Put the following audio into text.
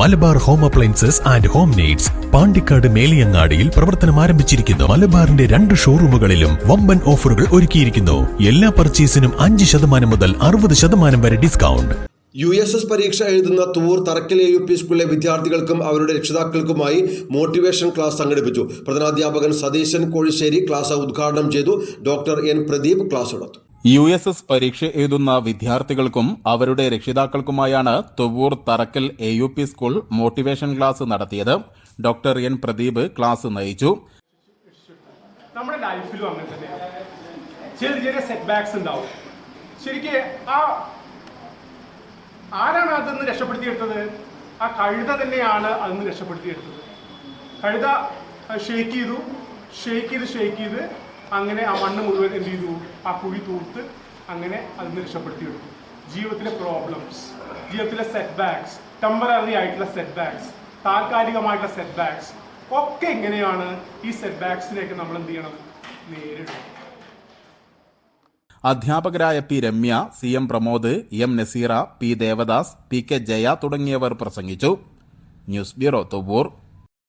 Malabar home appliances and home needs Pandikkad മേലിയങ്ങാടിയിൽ പ്രവർത്തനം ആരംഭിച്ചിരിക്കുന്നു. മലബാറിന്റെ രണ്ട് ഷോറൂമുകളിലും വമ്പൻ ഓഫറുകൾ ഒരുക്കിയിരിക്കുന്നു. എല്ലാ പർച്ചേസിനും അഞ്ച് ശതമാനം മുതൽ അറുപത് ശതമാനം വരെ ഡിസ്കൗണ്ട്. യു എസ് എസ് പരീക്ഷ എഴുതുന്ന തൂർ തറക്കൽ എ യു പി സ്കൂളിലെ വിദ്യാർത്ഥികൾക്കും അവരുടെ രക്ഷിതാക്കൾക്കുമായി മോട്ടിവേഷൻ ക്ലാസ് സംഘടിപ്പിച്ചു. പ്രധാനാധ്യാപകൻ സതീശൻ കോഴിശ്ശേരി ക്ലാസ് ഉദ്ഘാടനം ചെയ്തു. ഡോക്ടർ എൻ പ്രദീപ് ക്ലാസ് എടുത്തു യു എസ് എസ് പരീക്ഷ എഴുതുന്ന വിദ്യാർത്ഥികൾക്കും അവരുടെ രക്ഷിതാക്കൾക്കുമായാണ് Thuvvur Tharakkal A U P school motivation class നടത്തിയത്. ഡോക്ടർ എൻ പ്രദീപ് ക്ലാസ് നയിച്ചു. നമ്മുടെ ലൈഫിലും അങ്ങനെ തന്നെയാണ് ചെറിയ ചെറിയ സെറ്റ് ബാക്സ് ഉണ്ടാവും. ശരിക്ക് ആ ആരാണ് അതൊന്ന് രക്ഷപ്പെടുത്തിയെടുത്തത്? ആ കഴുത തന്നെയാണ് അതൊന്ന് രക്ഷപ്പെടുത്തിയെടുത്തത്. കഴുത ഷേക്ക് ചെയ്തു. ഷേക്ക് ചെയ്ത് ഷേക്ക് ചെയ്ത് അങ്ങനെ ആ മണ്ണ് മുഴുവൻ എന്ത് ചെയ്തു? ആ കുഴി തൂർത്ത് അങ്ങനെ അതിന് രക്ഷപ്പെടുത്തിയെടുത്തു ജീവിതത്തിലെ പ്രോബ്ലംസ് ജീവിതത്തിലെ സെറ്റ് ബാക്സ് ടെമ്പററി ആയിട്ടുള്ള സെറ്റ് ബാക്സ് താൽക്കാലികമായിട്ടുള്ള സെറ്റ് ബാക്സ് ഒക്കെ എങ്ങനെയാണ് ഈ സെറ്റ് ബാക്സിനെയൊക്കെ നമ്മൾ എന്ത് ചെയ്യണം? നേരിടണം അധ്യാപകരായ P Ramya C M Pramod M Naseera P Devadas P K Jaya തുടങ്ങിയവർ പ്രസംഗിച്ചു. News bureau Thuvur